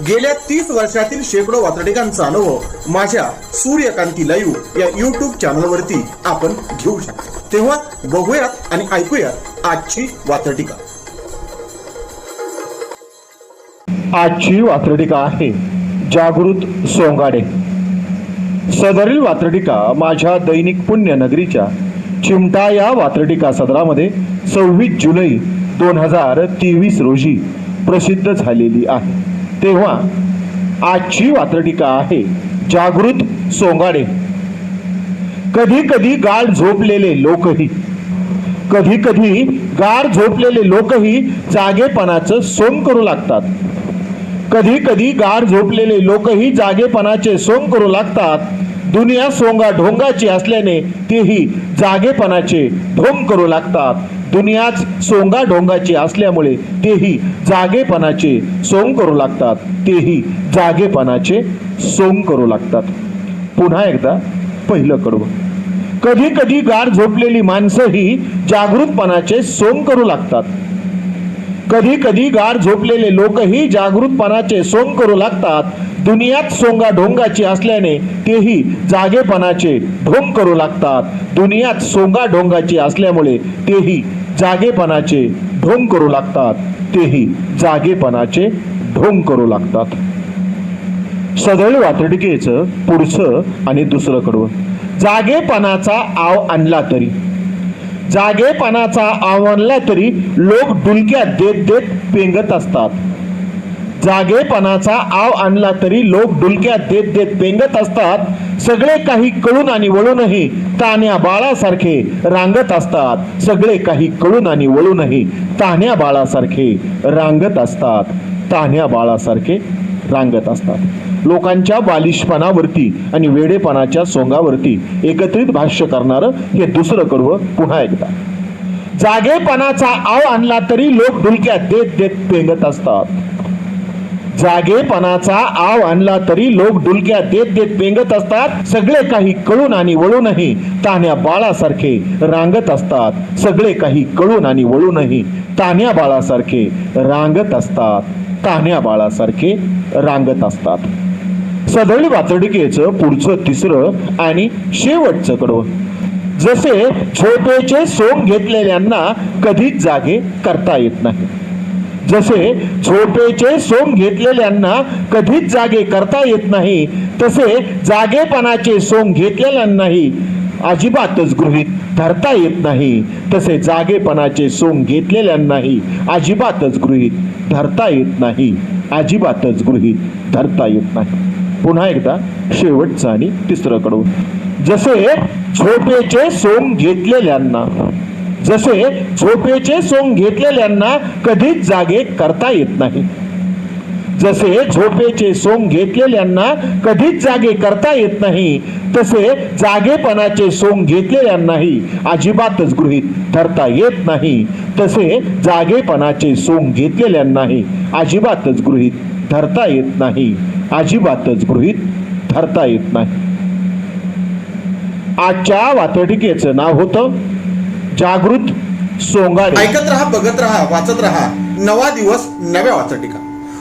गेल्या तीस वर्षातील शेकडो वातडिकांचा अनुभव माझ्या सूर्यकांती लाईव्ह या युट्यूब चॅनलवरती आपण घेऊ शकतो. तेव्हा बघूयात आणि ऐकूयात आजची वातडिका आजची वात्रटिका आहे जागृत सोंगाडे. सदरील वात्रटिका माझ्या दैनिक पुण्य नगरीच्या चिमटा या वात्रटिका सदरामध्ये सव्वीस जुलै दोन हजार तेवीस रोजी प्रसिद्ध झालेली आहे. तेव्हा आजची वात्रटिका आहे. जागृत सोंगाडे. कधी कधी गाढ झोपलेले लोकही कधी कधी गार झोपलेले लोकही जागेपणाचं सोंग करू लागतात. कधी कधी गार झोपलेले लोकही जागेपणाचे सोंग करू लागतात. दुनिया सोंगा ढोंगाची असल्याने तेही जागेपणाचे ढोंग करू लागतात. दुनियाच सोंगा ढोंगाची असल्यामुळे तेही जागेपणाचे सोंग करू लागतात. तेही जागेपणाचे सोंग करू लागतात. पुन्हा एकदा पहिलं कडवं. कधी कधी गार झोपलेली माणसंही जागृतपणाचे सोंग करू लागतात. कधी कधी गार झोपलेले लोकही जागृतपणाचे सोंग करू लागतात. दुनियात सोंगा ढोंगाची असल्याने तेही जागेपणाचे ढोंग करू लागतात. दुनियात सोंगा ढोंगाची असल्यामुळे तेही जागेपणाचे ढोंग करू लागतात तेही जागेपणाचे ढोंग करू लागतात. सदळ वातडिकेचं पुढचं आणि दुसरं कडवं जागेपणाचा आव आणला तरी. जागेपणाचा आव आणला तरी लोक डुलक्या देत देत पेंगत असतात. जागेपणाचा आव आणला तरी लोक डुलक्यात देत देत पेंगत असतात. सगळे काही कळून आणि वळूनही तान्या बाळासारखे रांगत असतात. सगळे काही कळून आणि वळूनही तान्या बाळासारखे रांगत असतात. तान्या बाळासारखे रांगत असतात. लोकांच्या बालिशपणावरती आणि वेडेपणाच्या सोंगावरती एकत्रित भाष्य करणारं हे दुसरं कडवं पुन्हा एकदा. जागेपणाचा आव आणला तरी लोक डुलक्यात देत देत पेंगत असतात. जागेपणाचा आव आणला तरी लोक डुलक्या देत देत पेंगत असतात. सगळे काही कळून आणि वळूनही तान्या बाळासारखे रांगत असतात. सगळे काही कळून आणि वळूनही तान्या बाळासारखे रांगत असतात. तान्या बाळासारखे रांगत असतात. सदळी वातडकेचं पुढचं तिसरं आणि शेवटचं कडवं. जसे छोटेचे सोंग घेतलेल्यांना कधीच जागे करता येत नाही. जसे झोपेचे सोंग घेतलेल्यांना कधीच जागे करता येत नाही तसे जागेपणाचे सोंग घेतलेल्यांनाही अजिबातच गृहीत धरता येत नाही तसे जागेपणाचे सोंग घेतलेल्यांनाही अजिबातच गृहीत धरता येत नाही अजिबातच गृहीत धरता येत नाही. पुन्हा एकदा शेवटचा आणि तिसरं कडून जसे झोपेचे सोंग घेतलेल्यांना जसे झोपेचे सोंग घेतलेल्यांना कधीच जागे करता येत नाही. जसे झोपेचे सोंग घेतलेल्यांना कधीच जागे करता येत नाही तसे जागेपणाचे सोंग घेतलेल्यांनाही अजिबातच गृहीत धरता येत नाही तसे जागेपणाचे सोंग घेतलेल्यांनाही अजिबातच गृहीत धरता येत नाही अजिबातच गृहीत धरता येत नाही. आजच्या वातटिकेचं नाव होतं जागृत सोंगाडे. ऐकत रहा बघत रहा वाचत राहा. नवा दिवस नव्या वाचटिका.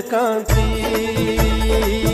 सूर्यकांती सूर्यकांती